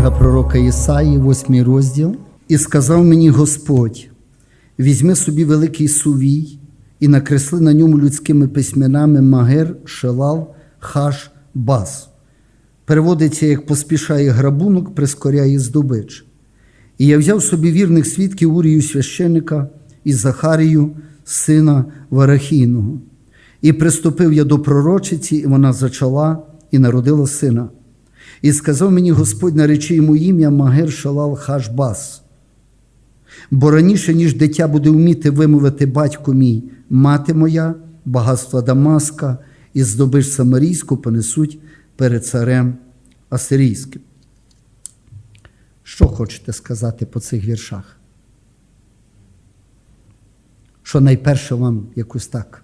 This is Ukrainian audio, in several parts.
Книга пророка Ісаї, 8 розділ. І сказав мені Господь: візьми собі великий сувій і накресли на ньому людськими письменами Магер, Шелал, Хаш, Бас. Переводиться, як поспішає грабунок, прискоряє здобич. І я взяв собі вірних свідків Урію священика і Захарію, сина Варахійного. І приступив я до пророчиці, і вона зачала і народила сина. І сказав мені Господь, наречи йому ім'я Магер Шалал Хашбас. Бо раніше, ніж дитя буде вміти вимовити батько мій, мати моя, багатства Дамаска і здобиш Самарійську понесуть перед царем Асирійським. Що хочете сказати по цих віршах? Що найперше вам якось так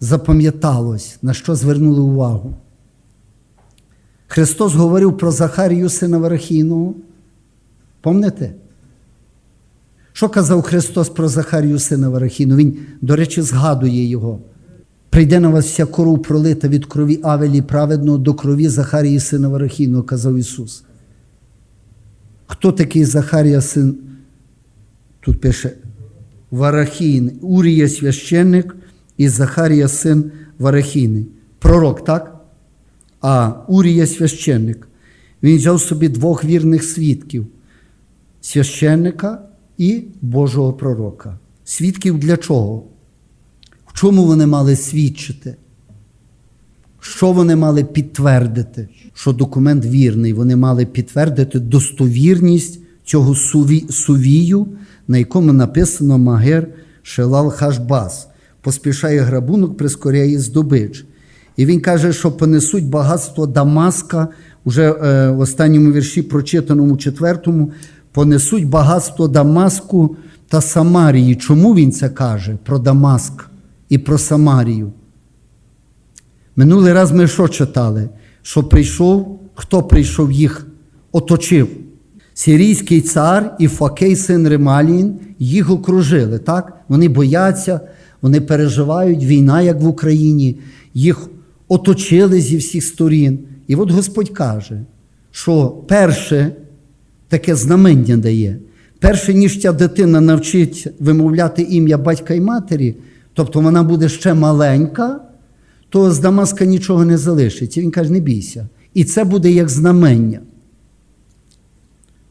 запам'яталось, на що звернули увагу? Христос говорив про Захарію сина Варахійного. Помните? Що казав Христос про Захарію сина Варахійного? Він, до речі, згадує його. Прийде на вас вся кров пролита від крові Авелі праведного до крові Захарії сина Варахійного, казав Ісус. Хто такий Захарія син? Тут пише Варахійний, Урія священник і Захарія син Варахійний. Пророк, так? А Урія священник. Він взяв собі двох вірних свідків священника і Божого пророка. Свідків для чого? В чому вони мали свідчити? Що вони мали підтвердити? Що документ вірний, вони мали підтвердити достовірність цього суві, сувію, на якому написано Магер Шелал Хашбас. Поспішає грабунок, прискоряє здобич. І він каже, що понесуть багатство Дамаска, уже е, в останньому вірші, прочитаному четвертому, понесуть багатство Дамаску та Самарії. Чому він це каже про Дамаск і про Самарію? Минулий раз ми що читали? Що прийшов, хто прийшов їх оточив? Сирійський цар і Факей, син Ремалін, їх окружили. так? Вони бояться, вони переживають війна, як в Україні, їх оточили зі всіх сторін. І от Господь каже, що перше таке знамення дає. Перше, ніж ця дитина навчить вимовляти ім'я батька і матері, тобто вона буде ще маленька, то з Дамаска нічого не залишиться. Він каже, не бійся. І це буде як знамення.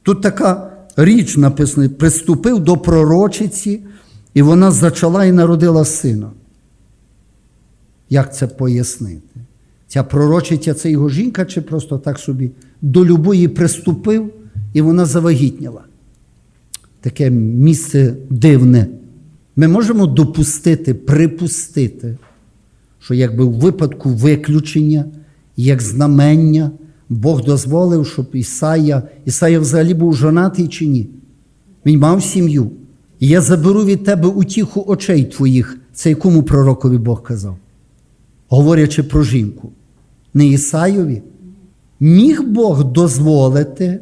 Тут така річ написана: приступив до пророчиці, і вона зачала і народила сина. Як це пояснити? Ця пророчиця це його жінка, чи просто так собі до любої приступив, і вона завагітніла. Таке місце дивне. Ми можемо допустити, припустити, що якби у випадку виключення, як знамення, Бог дозволив, щоб Ісая, Ісая взагалі був жонатий чи ні? Він мав сім'ю. І я заберу від тебе утіху очей твоїх, це якому пророкові Бог казав, говорячи про жінку. Не Ісайові. Міг Бог дозволити,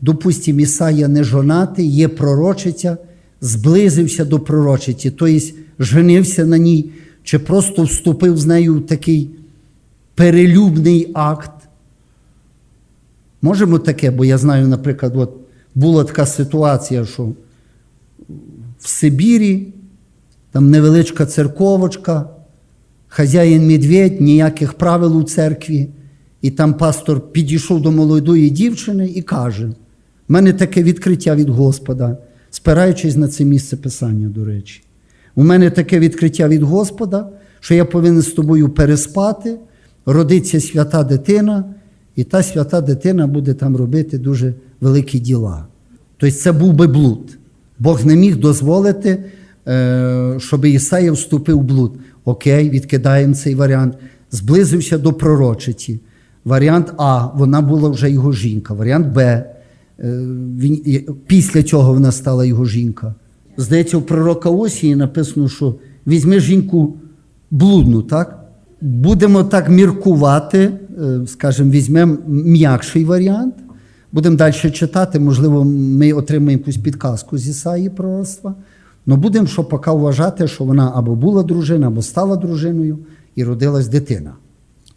допустимо, Ісая не жонатий, є пророчиця, зблизився до пророчиці, тобто женився на ній, чи просто вступив з нею в такий перелюбний акт. Можемо таке, бо я знаю, наприклад, от була така ситуація, що в Сибірі там невеличка церковочка, хазяїн медведь, ніяких правил у церкві. І там пастор підійшов до молодої дівчини і каже: в мене таке відкриття від Господа, спираючись на це місце писання, до речі. У мене таке відкриття від Господа, що я повинен з тобою переспати, родиться свята дитина, і та свята дитина буде там робити дуже великі діла. Тобто це був би блуд. Бог не міг дозволити, е, щоб Ісаїв вступив в блуд. Окей, відкидаємо цей варіант. Зблизився до пророчиці. Варіант А, вона була вже його жінка. Варіант Б. е, Він, після цього вона стала його жінка. Здається, у пророка Осії написано, що візьми жінку блудну, так? Будемо так міркувати, е, скажімо, візьмемо м'якший варіант. Будемо далі читати, можливо, ми отримаємо якусь підказку з Ісаї пророцтва. Але будемо що поки вважати, що вона або була дружина, або стала дружиною і родилась дитина.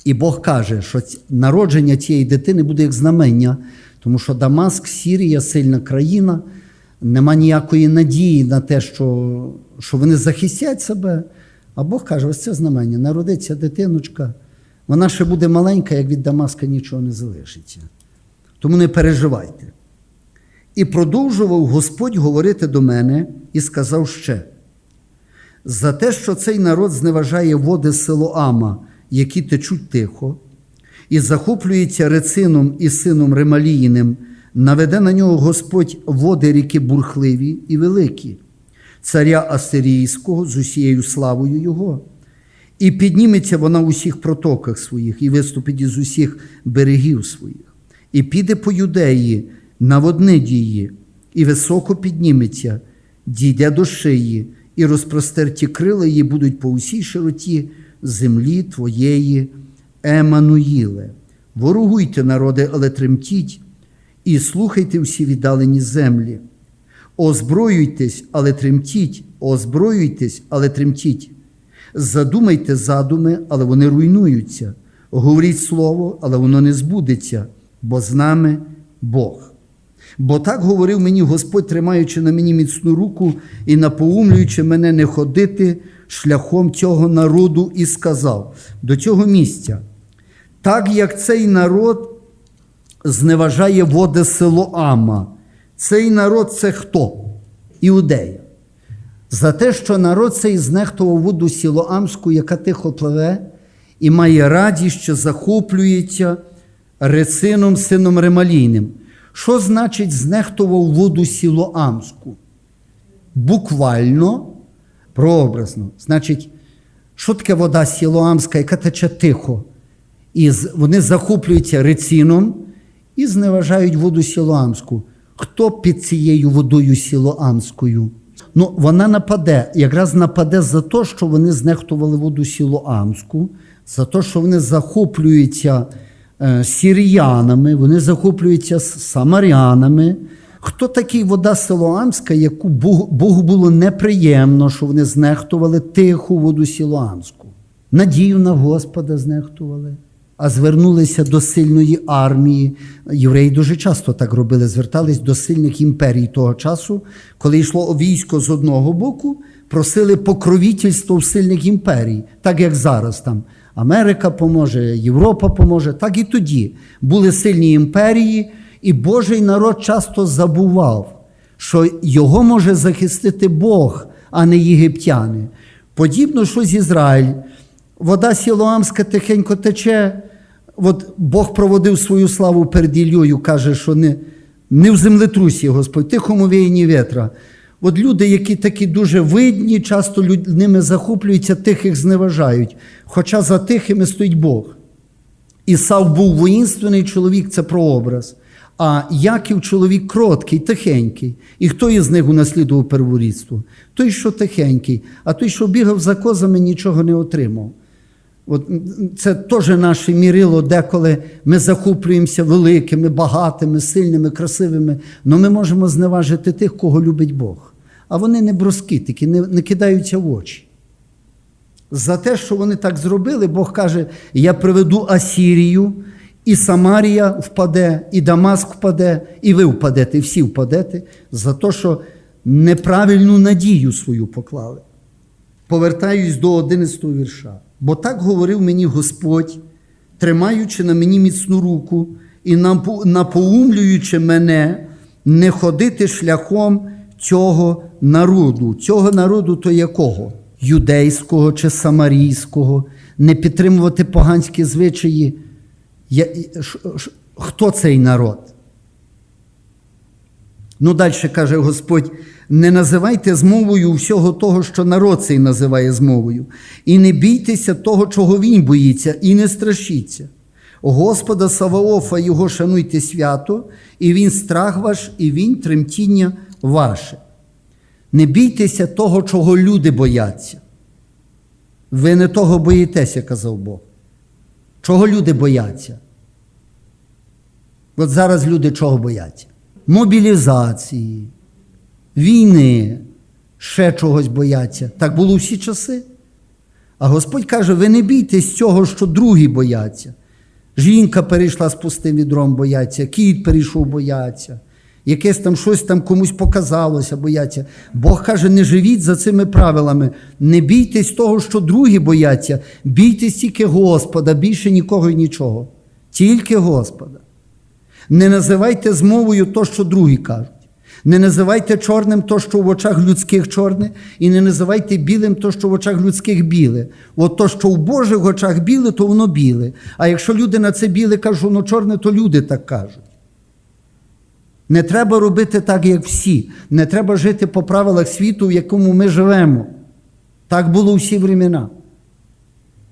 І Бог каже, що народження цієї дитини буде як знамення, тому що Дамаск, Сірія, сильна країна, нема ніякої надії на те, що, що вони захистять себе. А Бог каже, ось це знамення, народиться дитиночка, вона ще буде маленька, як від Дамаска нічого не залишиться. Тому не переживайте. І продовжував Господь говорити до мене і сказав ще: за те, що цей народ зневажає води Силоама, які течуть тихо, і захоплюється Рецином і сином Ремаліїним, наведе на нього Господь води ріки бурхливі і великі, царя Асирійського з усією славою його. І підніметься вона в усіх протоках своїх, і виступить із усіх берегів своїх, і піде по юдеї, наводнить її, і високо підніметься, дійде до шиї, і розпростерті крила її будуть по усій широті землі твоєї, Емануїле. Ворогуйте, народи, але тремтіть, і слухайте всі віддалені землі. Озброюйтесь, але тремтіть, озброюйтесь, але тремтіть. Задумайте задуми, але вони руйнуються. Говоріть слово, але воно не збудеться, бо з нами Бог. Бо так говорив мені Господь, тримаючи на мені міцну руку і напоумлюючи мене не ходити шляхом цього народу, і сказав до цього місця, так як цей народ зневажає води Силоама, цей народ це хто? Іудея. За те, що народ цей знехтував воду Сілоамську, яка тихо пливе, і має радість, що захоплюється Рецином, сином Ремалійним. Що значить знехтував воду Сілоамську? Буквально, прообразно. Значить, що таке вода Сілоамська, яка тече тихо? І вони захоплюються рецином і зневажають воду Сілоамську. Хто під цією водою Сілоамською? Ну, вона нападе, якраз нападе за те, що вони знехтували воду Сілоамську, за те, що вони захоплюються сіріянами, вони захоплюються самарянами. Хто такий вода Силоамська, яку Богу, було неприємно, що вони знехтували тиху воду Сілоамську? Надію на Господа знехтували, а звернулися до сильної армії. Євреї дуже часто так робили, звертались до сильних імперій того часу, коли йшло військо з одного боку, просили покровительство в сильних імперій, так як зараз там. Америка поможе, Європа поможе, так і тоді були сильні імперії, і Божий народ часто забував, що його може захистити Бог, а не єгиптяни. Подібно, що з Ізраїль. Вода Сілоамська тихенько тече. От Бог проводив свою славу перед Іллею, каже, що не, не в землетрусі, Господь, тихому віянні ветра. От люди, які такі дуже видні, часто люд- ними захоплюються, тихих зневажають. Хоча за тихими стоїть Бог. Ісав був воїнственний чоловік, це прообраз. А Яків чоловік кроткий, тихенький. І хто із них унаслідував перворідство? Той, що тихенький, а той, що бігав за козами, нічого не отримав. От це теж наше мірило, деколи ми захоплюємося великими, багатими, сильними, красивими, але ми можемо зневажити тих, кого любить Бог. А вони не броскітики, не, не кидаються в очі. За те, що вони так зробили, Бог каже: я приведу Асірію, і Самарія впаде, і Дамаск впаде, і ви впадете, і всі впадете, за те, що неправильну надію свою поклали. Повертаюсь до 11 вірша. Бо так говорив мені Господь, тримаючи на мені міцну руку і напо- напоумлюючи мене не ходити шляхом цього народу. Цього народу то якого? Юдейського чи самарійського, не підтримувати поганські звичаї. Хто цей народ? Ну, далі каже Господь: не називайте змовою всього того, що народ цей називає змовою, і не бійтеся того, чого він боїться, і не страшіться. Господа Саваофа його шануйте свято, і він страх ваш, і він тремтіння ваше. Не бійтеся того, чого люди бояться. Ви не того боїтеся, казав Бог. Чого люди бояться? От зараз люди чого бояться? Мобілізації, війни, ще чогось бояться. Так було всі часи. А Господь каже: ви не бійтесь цього, що другі бояться. Жінка перейшла з пустим відром, бояться, кіт перейшов, бояться. Якесь там щось там комусь показалося, бояться. Бог каже, не живіть за цими правилами, не бійтесь того, що другі бояться, бійтесь тільки Господа, більше нікого і нічого. Тільки Господа. Не називайте змовою то, що другі кажуть. Не називайте чорним то, що в очах людських чорне, і не називайте білим то, що в очах людських біле. От то, що в Божих очах біле, то воно біле. А якщо люди на це біле кажуть, воно чорне, то люди так кажуть. Не треба робити так, як всі. Не треба жити по правилах світу, в якому ми живемо. Так було всі времена.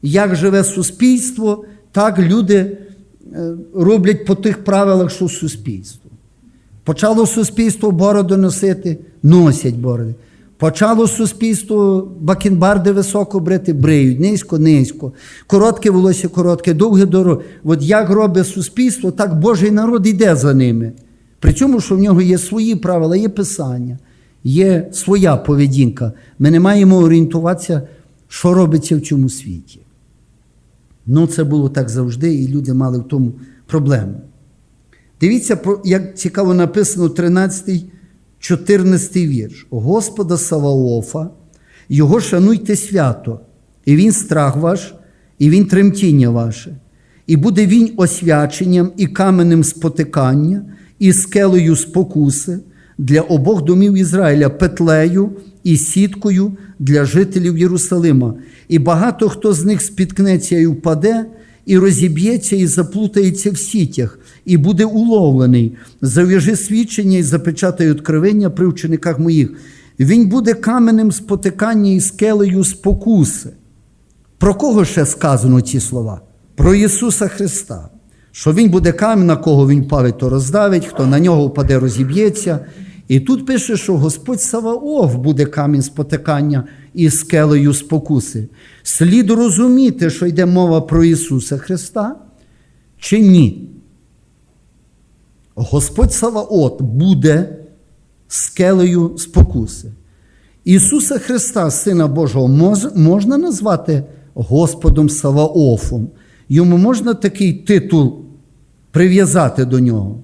Як живе суспільство, так люди е, роблять по тих правилах, що суспільство. Почало суспільство бороду носити, носять бороди. Почало суспільство бакенбарди високо брити, бриють, низько, низько. Коротке волосся, коротке, довге дороге. От як робить суспільство, так Божий народ йде за ними. При цьому, що в нього є свої правила, є писання, є своя поведінка. Ми не маємо орієнтуватися, що робиться в цьому світі. Ну, це було так завжди, і люди мали в тому проблему. Дивіться, як цікаво написано 13, 14 вірш. Господа Саваофа, його шануйте свято, і він страх ваш, і він тремтіння ваше, і буде він освяченням і каменем спотикання, і скелею спокуси для обох домів Ізраїля, петлею і сіткою для жителів Єрусалима. І багато хто з них спіткнеться і впаде, і розіб'ється, і заплутається в сітях, і буде уловлений. Зав'яжи свідчення і запечатай откровення при учениках моїх. Він буде каменем спотикання і скелею спокуси. Про кого ще сказано ці слова? Про Ісуса Христа. Що Він буде камінь, на кого Він павить, то роздавить, хто на нього впаде, розіб'ється. І тут пише, що Господь Саваоф буде камінь спотикання і скелею спокуси. Слід розуміти, що йде мова про Ісуса Христа, чи ні? Господь Саваот буде скелею спокуси. Ісуса Христа, Сина Божого, можна назвати Господом Саваофом. Йому можна такий титул прив'язати до нього?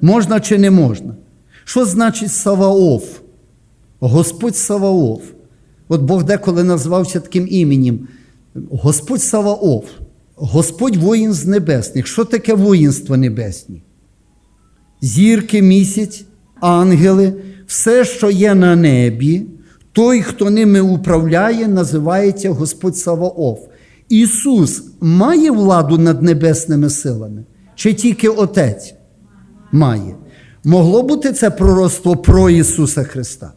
Можна чи не можна? Що значить Саваоф? Господь Саваоф. От Бог деколи назвався таким іменем. Господь Саваоф, Господь воїн з небесних. Що таке воїнство небесні? Зірки, місяць, ангели, все, що є на небі, той, хто ними управляє, називається Господь Саваоф. Ісус має владу над небесними силами? Чи тільки Отець? Має. Могло бути це пророцтво про Ісуса Христа.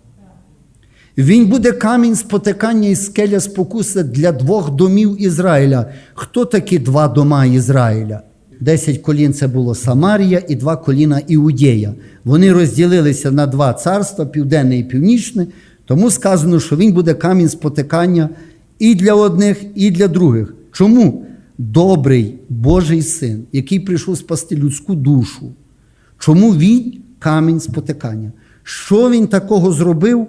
Він буде камінь спотикання і скеля спокуси для двох домів Ізраїля. Хто такі два дома Ізраїля? Десять колін це було Самарія і два коліна Іудея. Вони розділилися на два царства, південне і північне. Тому сказано, що він буде камінь спотикання і для одних, і для других. Чому? Добрий Божий син, який прийшов спасти людську душу. Чому він камінь спотикання? Що він такого зробив,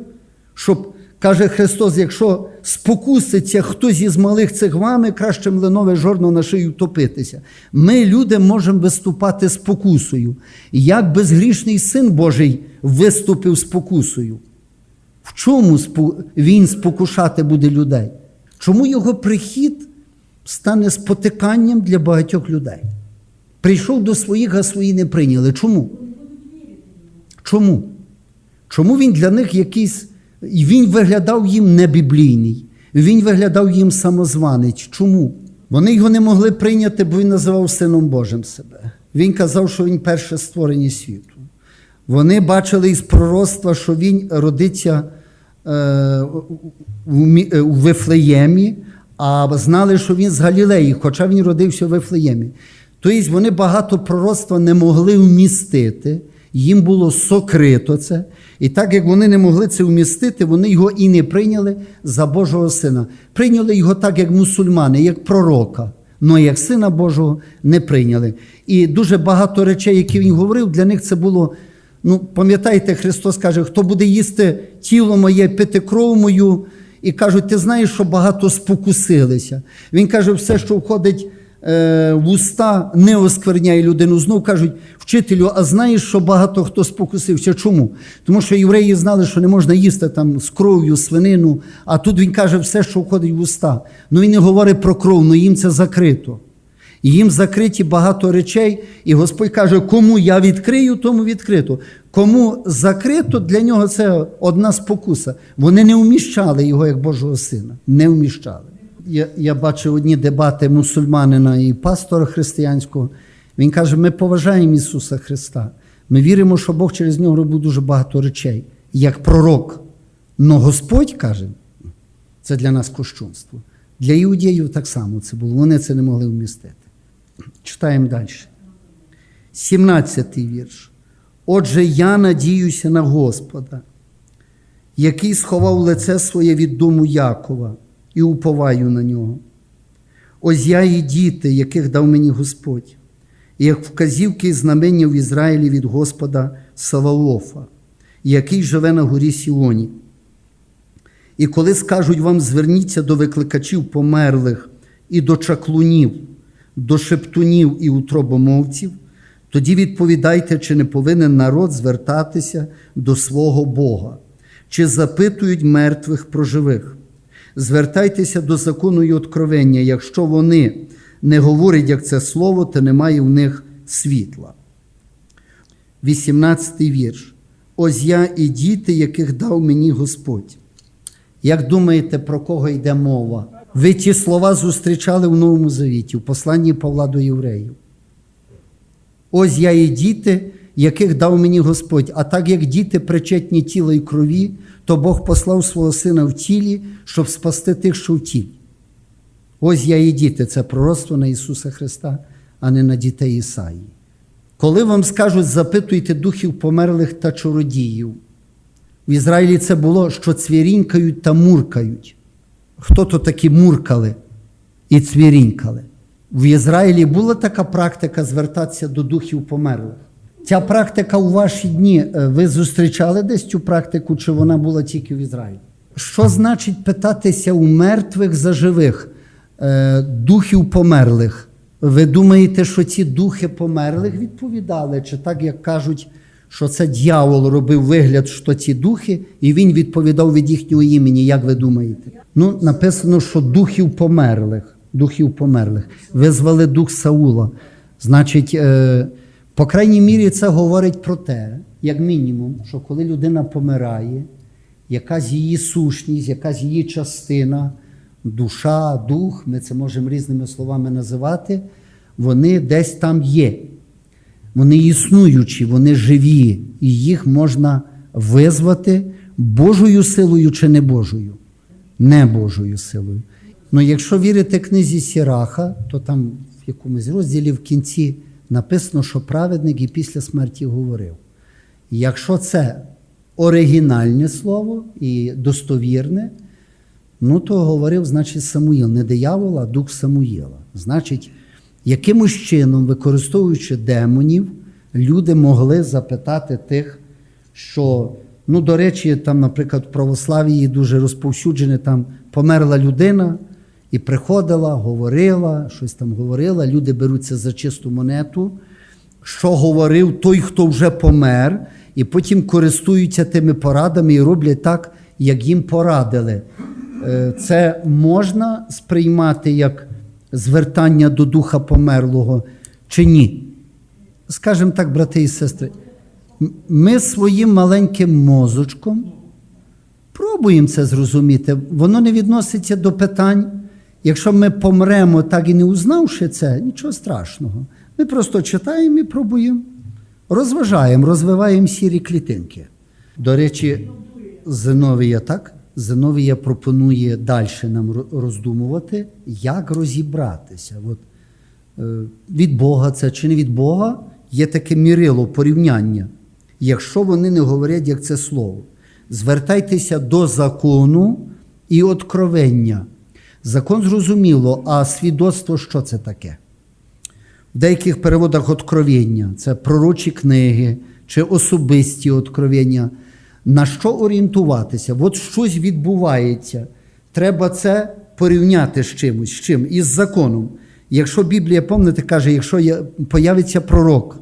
щоб, каже Христос, якщо спокуситься хтось із малих цих вами, краще млинове жорно на шию топитися. Ми, люди, можемо виступати спокусою. Як безгрішний син Божий виступив спокусою? В чому він спокушати буде людей? Чому його прихід стане спотиканням для багатьох людей? Прийшов до своїх, а свої не прийняли. Чому? Чому? Чому він для них якийсь. Він виглядав їм небіблійний, він виглядав їм самозванець. Чому? Вони його не могли прийняти, бо він називав Сином Божим себе. Він казав, що він перше створення світу. Вони бачили із пророцтва, що він родиться у Вифлеємі, а знали, що він з Галілеї, хоча він родився в Вифлеємі. Тобто вони багато пророцтва не могли вмістити, їм було сокрито це. І так як вони не могли це вмістити, вони його і не прийняли за Божого Сина. Прийняли його так, як мусульмани, як пророка. але як Сина Божого не прийняли. І дуже багато речей, які він говорив, для них це було. Ну, пам'ятаєте, Христос каже, хто буде їсти тіло моє, пити кров мою і кажуть, ти знаєш, що багато спокусилися. Він каже, все, що входить е, в уста, не оскверняє людину. Знов кажуть, вчителю, а знаєш, що багато хто спокусився? Чому? Тому що євреї знали, що не можна їсти там з кров'ю, свинину, а тут він каже, все, що входить в уста. Ну він не говорить про кров, ну їм це закрито. І їм закриті багато речей, і Господь каже, кому я відкрию, тому відкрито. Кому закрито, для нього це одна спокуса. Вони не вміщали його як Божого сина. Не вміщали. Я, я бачив одні дебати мусульманина і пастора християнського. Він каже: ми поважаємо Ісуса Христа. Ми віримо, що Бог через нього робив дуже багато речей, як пророк. Но Господь каже, це для нас кощунство. Для іудеїв так само це було. Вони це не могли вмістити. Читаємо далі. 17 вірш. Отже, я надіюся на Господа, який сховав лице своє від дому Якова, і уповаю на нього. Ось я і діти, яких дав мені Господь, і як вказівки і знамення в Ізраїлі від Господа Саваофа, який живе на горі Сіоні. І коли скажуть вам, зверніться до викликачів померлих і до чаклунів, до шептунів і утробомовців, тоді відповідайте, чи не повинен народ звертатися до свого Бога, чи запитують мертвих про живих. Звертайтеся до закону і откровення, якщо вони не говорять, як це слово, то немає в них світла. 18 вірш. Ось я і діти, яких дав мені Господь. Як думаєте, про кого йде мова? Ви ті слова зустрічали в Новому Завіті, в посланні Павла до євреїв. Ось я і діти, яких дав мені Господь. А так як діти причетні тіла і крові, то Бог послав свого сина в тілі, щоб спасти тих, що в тілі. Ось я і діти це пророцтво на Ісуса Христа, а не на дітей Ісаї. Коли вам скажуть, запитуйте духів померлих та чародіїв, в Ізраїлі це було, що цвірінькають та муркають. Хто то такі муркали і цвірінькали? В Ізраїлі була така практика звертатися до духів померлих. Ця практика у ваші дні, е, ви зустрічали десь цю практику, чи вона була тільки в Ізраїлі? Що значить питатися у мертвих за живих, е, духів померлих? Ви думаєте, що ці духи померлих відповідали? Чи так, як кажуть, що це дьявол робив вигляд, що ці духи, і він відповідав від їхнього імені, як ви думаєте? Ну, написано, що духів померлих, духів померлих. Визвали дух Саула. Значить, е, по крайній мірі, це говорить про те, як мінімум, що коли людина помирає, якась її сущність, якась її частина, душа, дух, ми це можемо різними словами називати, вони десь там є. Вони існуючі, вони живі, і їх можна визвати Божою силою чи не Божою? Не Божою силою. Ну, якщо вірити книзі Сіраха, то там в якомусь розділі в кінці написано, що праведник і після смерті говорив. Якщо це оригінальне слово і достовірне, ну то говорив, значить, Самуїл, не диявол, а дух Самуїла. Значить, якимось чином, використовуючи демонів, люди могли запитати тих, що, ну, до речі, там, наприклад, в православії дуже розповсюджене, там померла людина і приходила, говорила, щось там говорила, люди беруться за чисту монету, що говорив той, хто вже помер, і потім користуються тими порадами і роблять так, як їм порадили. Е, Це можна сприймати як звертання до духа померлого чи ні? Скажемо так, брати і сестри, ми своїм маленьким мозочком пробуємо це зрозуміти. Воно не відноситься до питань. Якщо ми помремо, так і не узнавши це, нічого страшного. Ми просто читаємо і пробуємо, розважаємо, розвиваємо сірі клітинки. До речі, Зиновія так? Зиновія пропонує далі нам роздумувати, як розібратися. От, е, від Бога це чи не від Бога є таке мірило, порівняння. Якщо вони не говорять, як це слово, звертайтеся до закону і откровення. Закон зрозуміло, а свідоцтво що це таке? В деяких переводах откровення це пророчі книги чи особисті откровення. На що орієнтуватися? От щось відбувається. треба це порівняти з чимось, з чим? Із законом. Якщо Біблія, пам'ятаєте, каже, якщо є, появиться пророк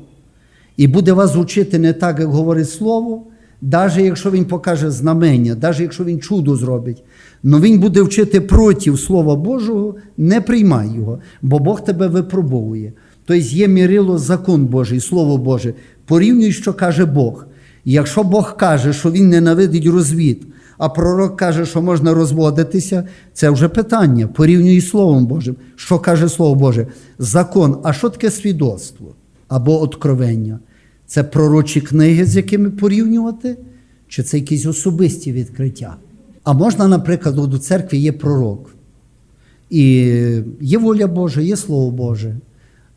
і буде вас учити не так, як говорить Слово, навіть якщо він покаже знамення, навіть якщо він чудо зробить, але він буде вчити проти Слова Божого, не приймай його, бо Бог тебе випробовує. Тобто є мірило закон Божий, Слово Боже. Порівнюй, що каже Бог. Якщо Бог каже, що Він ненавидить розвід, а пророк каже, що можна розводитися, це вже питання. Порівнюй з Словом Божим. Що каже Слово Боже? Закон. А що таке свідоцтво або откровення? Це пророчі книги, з якими порівнювати, чи це якісь особисті відкриття? А можна, наприклад, у церкві є пророк. І є воля Божа, є Слово Боже.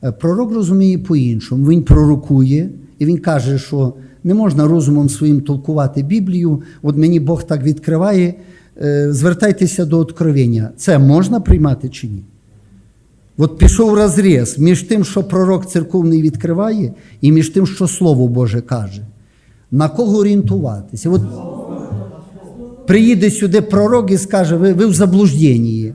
Е, Пророк розуміє по-іншому. Він пророкує, і він каже, що не можна розумом своїм толкувати Біблію. От мені Бог так відкриває. е, Звертайтеся до откровення. Це можна приймати чи ні? От пішов розріз між тим, що пророк церковний відкриває, і між тим, що Слово Боже каже. На кого орієнтуватися? От приїде сюди пророк і скаже, ви, ви в заблужденні.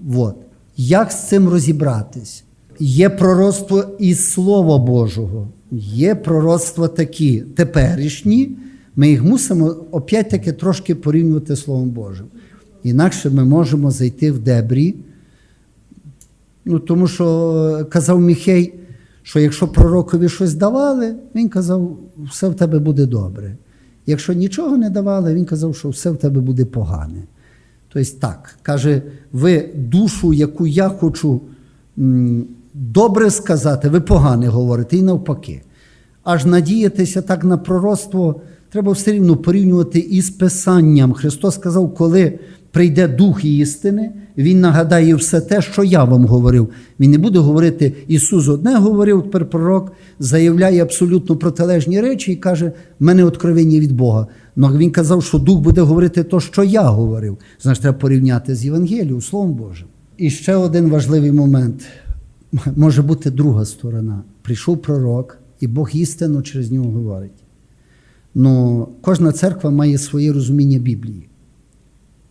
Вот. Як з цим розібратись? Є пророцтво із Слова Божого, є пророцтва такі теперішні, ми їх мусимо опять-таки трошки порівнювати з Словом Божим. Інакше ми можемо зайти в дебрі. Ну, тому що казав Міхей, що якщо пророкові щось давали, він казав, все в тебе буде добре. Якщо нічого не давали, він казав, що все в тебе буде погане. Тобто так, каже, ви душу, яку я хочу добре сказати, ви погане говорите, і навпаки. Аж надіятися так на пророцтво, треба все рівно порівнювати із Писанням. Христос сказав, коли прийде Дух істини, Він нагадає все те, що я вам говорив. Він не буде говорити, Ісус одне говорив, тепер пророк заявляє абсолютно протилежні речі і каже, в мене откровення від Бога. Но він казав, що Дух буде говорити те, що я говорив. Значить, треба порівняти з Євангелією, Словом Божим. І ще один важливий момент. Може бути друга сторона. Прийшов пророк, і Бог істину через нього говорить. Ну, кожна церква має своє розуміння Біблії.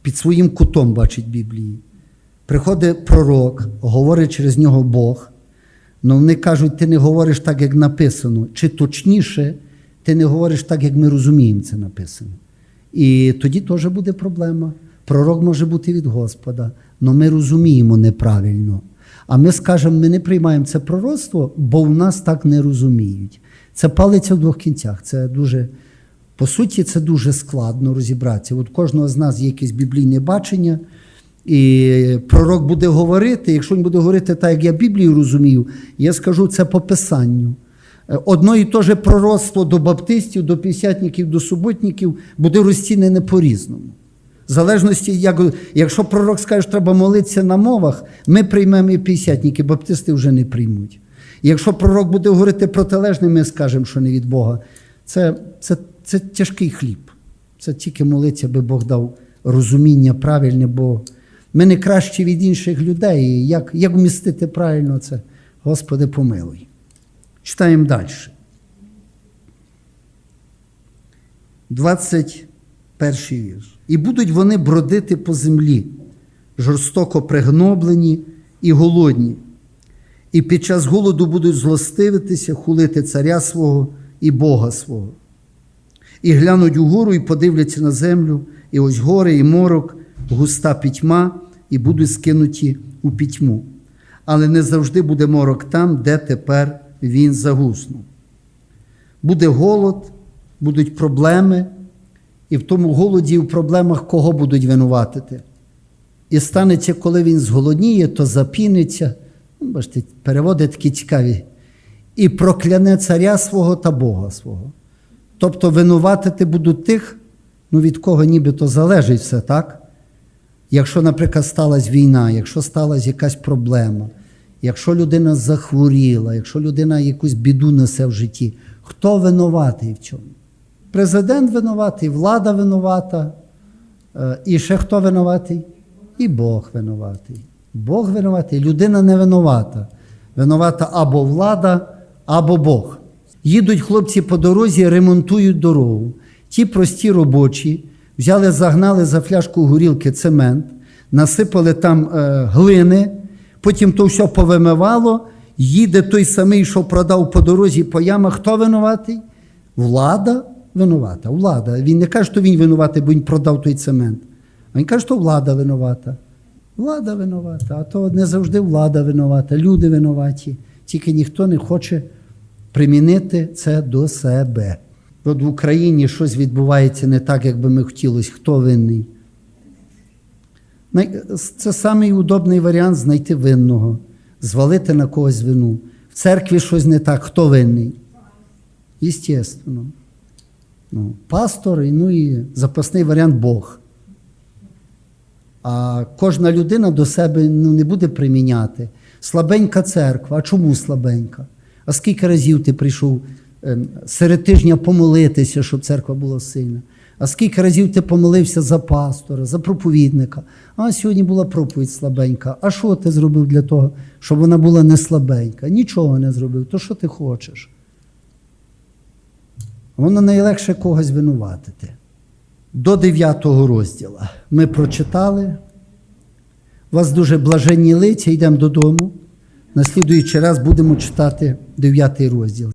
Під своїм кутом бачить Біблії. Приходить пророк, говорить через нього Бог. але вони кажуть, ти не говориш так, як написано, чи точніше, ти не говориш так, як ми розуміємо це написано. І тоді теж буде проблема. Пророк може бути від Господа, але ми розуміємо неправильно. А ми скажемо, ми не приймаємо це пророцтво, бо в нас так не розуміють. Це палиться в двох кінцях. Це дуже, по суті, це дуже складно розібратися. От кожного з нас є якесь біблійне бачення, і пророк буде говорити, якщо він буде говорити так, як я Біблію розумію, я скажу це по писанню. Е, Одно і те же пророцтво до баптистів, до п'ятдесятників, до суботників буде розцінене по-різному. В залежності, як, якщо пророк скаже, що треба молитися на мовах, ми приймемо і п'ятдесятники, баптисти вже не приймуть. І якщо пророк буде говорити протилежне, ми скажемо, що не від Бога. Це, це, це тяжкий хліб. Це тільки молиться, аби Бог дав розуміння правильне, бо ми не кращі від інших людей. Як, як вмістити правильно це? Господи, помилуй. Читаємо далі. 21 вірш. І будуть вони бродити по землі, жорстоко пригноблені і голодні. І під час голоду будуть злостивитися, хулити царя свого і Бога свого. І глянуть угору, і подивляться на землю, і ось гори, і морок, густа пітьма, і будуть скинуті у пітьму. Але не завжди буде морок там, де тепер він загуснув. Буде голод, будуть проблеми, і в тому голоді і в проблемах кого будуть винуватити. І станеться, коли він зголодніє, то запіниться. Ну, Бачите, переводи такі цікаві. І прокляне царя свого та Бога свого. Тобто винуватити будуть тих, ну від кого нібито залежить все, так? Якщо, наприклад, сталася війна, якщо сталася якась проблема, якщо людина захворіла, якщо людина якусь біду несе в житті, хто винуватий в цьому? Президент винуватий, влада винувата, е, і ще хто винуватий? І Бог винуватий. Бог винуватий, людина не винувата. Винувата або влада, або Бог. Їдуть хлопці по дорозі, ремонтують дорогу. Ті прості робочі Взяли, загнали за фляжку горілки цемент, насипали там е, глини, потім то все повимивало, їде той самий, що продав по дорозі по ямах. Хто винуватий? Влада винувата. Влада. Він не каже, що він винуватий, бо він продав той цемент. А він каже, що влада винувата. Влада винувата, а то не завжди влада винувата, люди винуваті. Тільки ніхто не хоче примінити це до себе. От в Україні щось відбувається не так, як би ми хотілося. Хто винний? Це самий удобний варіант знайти винного, звалити на когось вину. В церкві щось не так. Хто винний? Єстественно. Ну, пастор, ну і запасний варіант Бог. А кожна людина до себе ну, не буде приміняти. Слабенька церква. А чому слабенька? А скільки разів ти прийшов е, серед тижня помолитися, щоб церква була сильна? А скільки разів ти помолився за пастора, за проповідника? А сьогодні була проповідь слабенька. А що ти зробив для того, щоб вона була не слабенька? Нічого не зробив. То що ти хочеш? Воно найлегше когось винуватити. До 9 розділу ми прочитали. Вас дуже блаженні лиця, йдемо додому. Наслідуючий раз будемо читати 9 розділ.